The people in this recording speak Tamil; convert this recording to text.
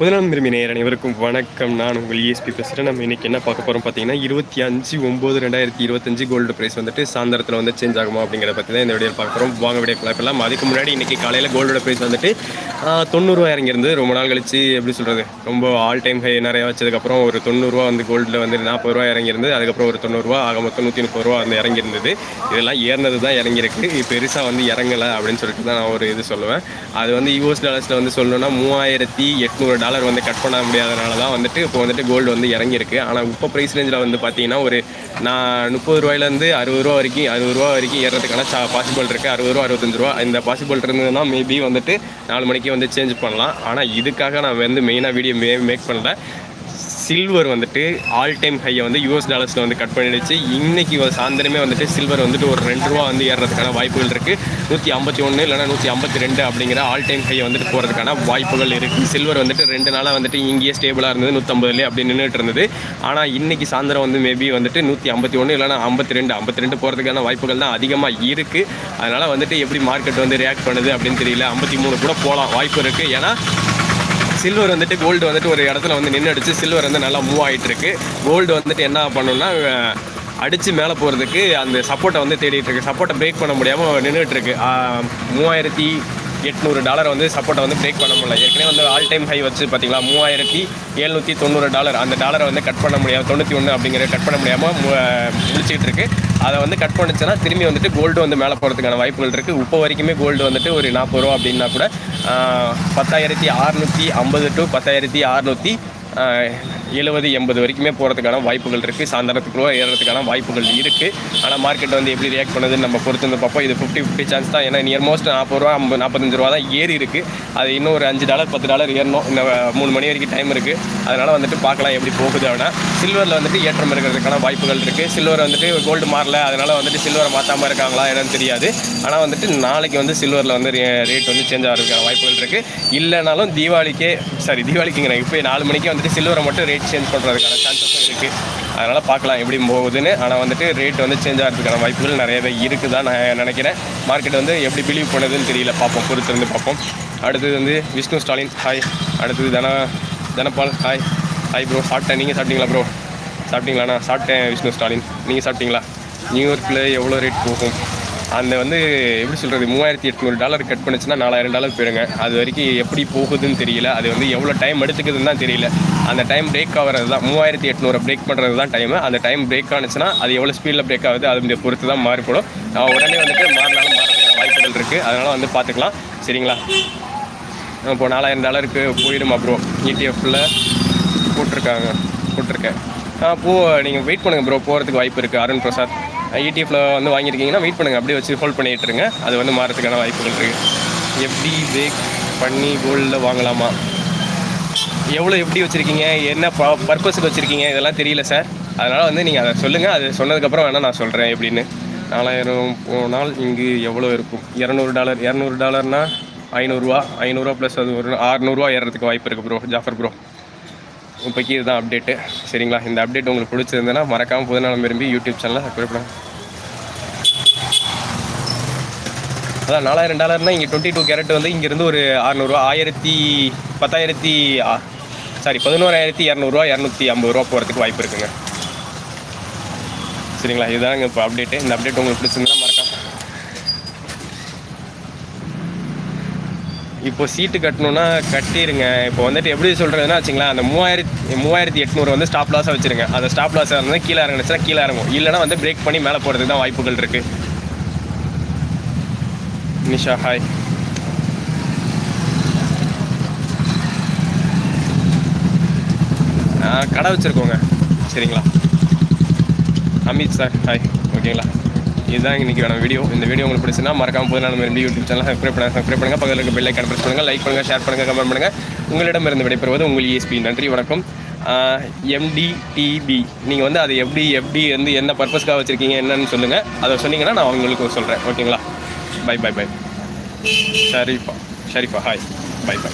முதலாம் விரும்பி நேயர் அனைவருக்கும் வணக்கம். நான் உங்கள் இஎஸ்பி பேசுகிறேன் நம்ம இன்னைக்கு என்ன பார்க்க போகிறோம் பார்த்தீங்கன்னா இருபத்தி அஞ்சு ஒம்பது ரெண்டாயிரத்தி இருபத்தஞ்சு கோல்டு ப்ரைஸ் வந்துட்டு சாயந்தரத்தில் வந்து சேஞ்ச் ஆகுமா அப்படிங்கிறத பற்றி தான் இந்த வீடியோ பார்க்குறோம் வாங்க வீடியோ பார்க்கலாம் அதுக்கு முன்னாடி இன்னைக்கு காலையில் கோல்டோட ப்ரைஸ் வந்துட்டு தொண்ணூறுரூவா இறங்கியிருந்து ரொம்ப நாள் கழிச்சு எப்படி சொல்கிறது ரொம்ப ஆல் டைம் ஹை நிறைய வச்சதுக்கப்புறம் ஒரு தொண்ணூறுரூவா வந்து கோல்டில் வந்து நாற்பது ரூபா இறங்கியிருந்து அதுக்கப்புறம் ஒரு தொண்ணூறுரூவா ஆக மொத்தம் நூற்றி முப்பது ரூபா வந்து இறங்கியிருந்தது. இதெல்லாம் ஏறினது தான் இறங்கியிருக்கு. பெருசாக வந்து இறங்கலை அப்படின்னு சொல்லிட்டு தான் நான் ஒரு இது சொல்லுவேன். அது வந்து யூஎஸ் டாலர்ஸில் வந்து சொல்லணும்னா மூவாயிரத்தி எட்நூறு டாலர் வந்து கட் பண்ண முடியாதனால தான் வந்துட்டு இப்போ வந்துட்டு கோல்டு வந்து இறங்கியிருக்கு. ஆனால் இப்போ ப்ரைஸ் ரேஞ்சில் வந்து பார்த்தீங்கன்னா ஒரு நான் முப்பது ரூபாயிலேருந்து அறுபது ரூபா வரைக்கும் அறுபது ரூபா வரைக்கும் ஏறதுக்கான சா பாசிபிள் இருக்குது அறுபது ரூபா அறுபத்தஞ்சு ரூபா இந்த பாசிபிள் இருந்ததுன்னா மேபி வந்துட்டு நாலு மணிக்கு வந்து சேஞ்ச் பண்ணலாம். ஆனால் இதுக்காக நான் வந்து மெயினாக வீடியோ மே மேக் பண்ணல. சில்வர் வந்துட்டு ஆல் டைம் ஹையை வந்து யூஎஸ் டாலர்ஸில் வந்து கட் பண்ணிடுச்சு. இன்னைக்கு சாயந்தரமே வந்துட்டு சில்வர் வந்துட்டு ஒரு ரெண்டு ரூபா வந்து ஏறுறதுக்கான வாய்ப்புகள் இருக்குது நூற்றி ஐம்பத்தி ஒன்று இல்லைனா நூற்றி ஐம்பத்தி ரெண்டு அப்படிங்கிற ஆல் டைம் ஹையை வந்துட்டு போகிறதுக்கான வாய்ப்புகள் இருக்குது சில்வர் வந்துட்டு ரெண்டு நாளாக வந்துட்டு இங்கேயே ஸ்டேபிளாக இருந்தது. நூற்றம்பதுலேயே அப்படி நின்றுட்டு இருந்தது. ஆனால் இன்னைக்கு சாயந்தரம் வந்து மேபி வந்துட்டு நூற்றி ஐம்பத்தி ஒன்று இல்லைனா ஐம்பத்தி ரெண்டு ஐம்பத்தி ரெண்டு போகிறதுக்கான வாய்ப்புகள் தான் அதிகமாக இருக்குது அதனால் வந்துட்டு எப்படி மார்க்கெட் வந்து ரியாக்ட் பண்ணுது அப்படின்னு தெரியல. ஐம்பத்தி மூணு கூட போகலாம் வாய்ப்பு இருக்குது ஏன்னா சில்வர் வந்துட்டு கோல்டு வந்துட்டு ஒரு இடத்துல வந்து நின்று அடிச்சு சில்வர் வந்து நல்லா மூவ் ஆகிட்டு இருக்கு கோல்டு வந்துட்டு என்ன பண்ணணும்னா அடித்து மேலே போகிறதுக்கு அந்த சப்போர்ட்டை வந்து தேடிட்டு இருக்கு சப்போர்ட்டை பிரேக் பண்ண முடியாமல் நின்றுட்டு இருக்கு மூவாயிரத்தி எட்நூறு டாலர் வந்து சப்போர்ட்டை வந்து பிரேக் பண்ண முடியல. ஏற்கனவே வந்து ஆல் டைம் ஹை வச்சு பார்த்தீங்களா? மூவாயிரத்தி எழுநூற்றி தொண்ணூறு டாலர். அந்த டாலரை வந்து கட் பண்ண முடியாம தொண்ணூற்றி ஒன்று அப்படிங்கிற கட் பண்ண முடியாமல் முடிச்சுக்கிட்டு இருக்கு. அதை வந்து கட் பண்ணுச்சுன்னா திரும்பி வந்துட்டு கோல்டு வந்து மேலே போகிறதுக்கான வாய்ப்புகள் இருக்குது இப்போ வரைக்குமே கோல்டு வந்துட்டு ஒரு நாற்பது ரூபா அப்படின்னா கூட பத்தாயிரத்தி அறுநூற்றி ஐம்பது டு பத்தாயிரத்தி அறுநூற்றி எழுபது எண்பது வரைக்குமே போகிறதுக்கான வாய்ப்புகள் இருக்குது சாயந்தரத்துக்குள்ளே ஏறுறதுக்கான வாய்ப்புகள் இருக்குது ஆனால் மார்க்கெட் வந்து எப்படி ரியாக்ட் பண்ணுதுன்னு நம்ம பொறுத்து வந்து பார்ப்போம். இது ஃபிஃப்டி ஃபிஃப்டி சான்ஸ் தான். ஏன்னா நியர் மோஸ்ட் நாற்பது ரூபா ஐம்பது நாற்பத்தஞ்சு ரூபா தான் ஏறி இருக்குது அது இன்னும் ஒரு அஞ்சு டாலர் பத்து டாலர் ஏறணும். இந்த மூணு மணி வரைக்கும் டைம் இருக்குது அதனால் வந்துட்டு பார்க்கலாம் எப்படி போகுது அப்படின்னா சில்வரில் வந்துட்டு ஏற்றம் இருக்கிறதுக்கான வாய்ப்புகள் இருக்குது சில்வர் வந்துட்டு கோல்டு மாறல. அதனால் வந்துட்டு சில்வரை மாற்றாமல் இருக்காங்களா என்னன்னு தெரியாது. ஆனால் வந்துட்டு நாளைக்கு வந்து சில்வரில் வந்து ரேட் வந்து சேஞ்ச் ஆகிறதுக்கான வாய்ப்புகள் இருக்குது இல்லைனாலும் தீபாவளிக்கே சாரி தீபாவளிக்குங்கிறேன் இப்போ நாலு மணிக்கே வந்துட்டு சில்வரை மட்டும் ரேட் சேஞ்ச் பண்ணுறதுக்கான சான்சஸும் இருக்குது அதனால் பார்க்கலாம் எப்படி போகுதுன்னு. ஆனால் வந்துட்டு ரேட் வந்து சேஞ்ச் ஆகிறதுக்கான வாய்ப்புகள் நிறையவே இருக்குது தான் நான் நினைக்கிறேன். மார்க்கெட் வந்து எப்படி பிலீவ் பண்ணுதுன்னு தெரியல. பார்ப்போம். பொறுத்திருந்து பார்ப்போம். அடுத்தது வந்து விஷ்ணு ஸ்டாலின். ஹாய் அடுத்தது தன தனபால். ஹாய் ஹாய் ப்ரோ சாப்பிட்டேன். நீங்கள் சாப்பிட்டீங்களா ப்ரோ சாப்பிட்டீங்களாண்ணா சாப்பிட்டேன் விஷ்ணு ஸ்டாலின். நீங்கள் சாப்பிட்டீங்களா? நியூயார்க்கில் எவ்வளோ ரேட் போகும்? அந்த வந்து எப்படி சொல்கிறது மூவாயிரத்தி எட்நூறு டாலர் கட் பண்ணுச்சுன்னா நாலாயிரம் டாலர் போயிருங்க. அது வரைக்கும் எப்படி போகுதுன்னு தெரியல. அது வந்து எவ்வளோ டைம் எடுத்துக்குதுன்னு தான் தெரியல. அந்த டைம் பிரேக் ஆகிறது தான் மூவாயிரத்தி எட்நூறு பிரேக் பண்ணுறது தான் டைம் அந்த டைம் பிரேக் ஆனிச்சுன்னா அது எவ்வளோ ஸ்பீடில் பிரேக் ஆகுது அது பொறுத்து தான் மாறுபடும் நான் உடனே வந்துட்டு மாறினாலும் மாறதுக்கான வாய்ப்புகள் இருக்குது அதனால் வந்து பார்த்துக்கலாம் சரிங்களா? இப்போ நாலாயிரம் டாலருக்கு போயிடும் ப்ரோ இடிஎஃப்பில் போட்டிருக்காங்க. போட்டிருக்கேன். ஆ போ நீங்கள் வெயிட் பண்ணுங்கள் ப்ரோ போகிறதுக்கு வாய்ப்பு இருக்குது அருண் பிரசாத். இடிஎஃப்ல வந்து வாங்கியிருக்கீங்கன்னா வெயிட் பண்ணுங்கள் அப்படியே வச்சு ஹோல்ட் பண்ணிட்டுருங்க. அது வந்து மாறதுக்கான வாய்ப்புகள் இருக்குது எப்படி பிரேக் பண்ணி கோல்டில் வாங்கலாமா? எவ்வளோ எப்படி வச்சுருக்கீங்க? என்ன ப பர்பஸுக்கு வச்சுருக்கீங்க? இதெல்லாம் தெரியல சார் அதனால் வந்து நீங்கள் அதை சொல்லுங்கள் அது சொன்னதுக்கப்புறம் வேணால் நான் சொல்கிறேன் எப்படின்னு. நாலாயிரம் போனால் இங்கு எவ்வளோ இருக்கும்? இரநூறு டாலர் இரநூறு டாலர்னா ஐநூறுரூவா ஐநூறுரூவா ப்ளஸ் அது ஒரு அறநூறுவா ஏறுறதுக்கு வாய்ப்பு இருக்குது ப்ரோ ஜாஃபர் ப்ரோ இப்போக்கி இதுதான் அப்டேட்டு சரிங்களா? இந்த அப்டேட் உங்களுக்கு பிடிச்சிருந்ததுன்னா மறக்காமல் புதுநாளம் விரும்பி யூடியூப் சேனலை சப்ஸ்கிரைப் பண்ணுங்க. அதான் நாலாயிரம் டாலர்னால் இங்கே டுவெண்ட்டி டூ கேரட் வந்து இங்கேருந்து ஒரு அறநூறுவா ஆயிரத்தி பத்தாயிரத்தி சாரி பதினோராயிரத்தி இரநூறுவா இரநூத்தி ஐம்பது ரூபா போகிறதுக்கு வாய்ப்பு இருக்குங்க. சரிங்களா? இதுதாங்க இப்போ அப்டேட்டு இந்த அப்டேட் உங்களுக்கு பிடிச்சிருந்தா மறக்காம இப்போ சீட்டு கட்டணும்னா கட்டிடுங்க இப்போ வந்துட்டு எப்படி சொல்கிறதுனா வச்சுங்களா அந்த மூவாயிரத்தி மூவாயிரத்தி எட்நூறு வந்து ஸ்டாப் லாஸாக வச்சுருங்க. அந்த ஸ்டாப் லாஸ் இருந்தால் கீழே இறங்குனுச்சுன்னா கீழே இறங்கும். இல்லைனா வந்து பிரேக் பண்ணி மேலே போகிறதுக்கு தான் வாய்ப்புகள் இருக்குது நிஷா ஹாய் கடை வச்சுருக்கோங்க. சரிங்களா? அமித் சார் ஹாய் ஓகேங்களா இதுதான் இன்னைக்கு வேணும் வீடியோ இந்த வீடியோ உங்களுக்கு பிடிச்சினா மறக்காம போது நான் ரெண்டு யூடியூப் சேனல் சப்ஸ்கிரைப் பண்ணுங்கள் சப்ஸ்கிரைப் பண்ணுங்கள் பக்கத்தில் இருக்க பெல்லை ஐக்கான் பண்ணுங்கள் லைக் பண்ணுங்கள் ஷேர் பண்ணுங்கள் கமெண்ட் பண்ணுங்கள் உங்களிடமிருந்து விடைபெறுவது உங்கள் இஎஸ்பி நன்றி வணக்கம். எம்டிடிபி நீங்கள் வந்து அது எப்படி எப்படி வந்து என்ன பர்பஸ்க்காக வச்சுருக்கீங்க என்னன்னு சொல்லுங்கள் அதை சொன்னீங்கன்னா நான் உங்களுக்கு சொல்கிறேன் ஓகேங்களா bye bye bye Sharifa Sharifa hi bye bye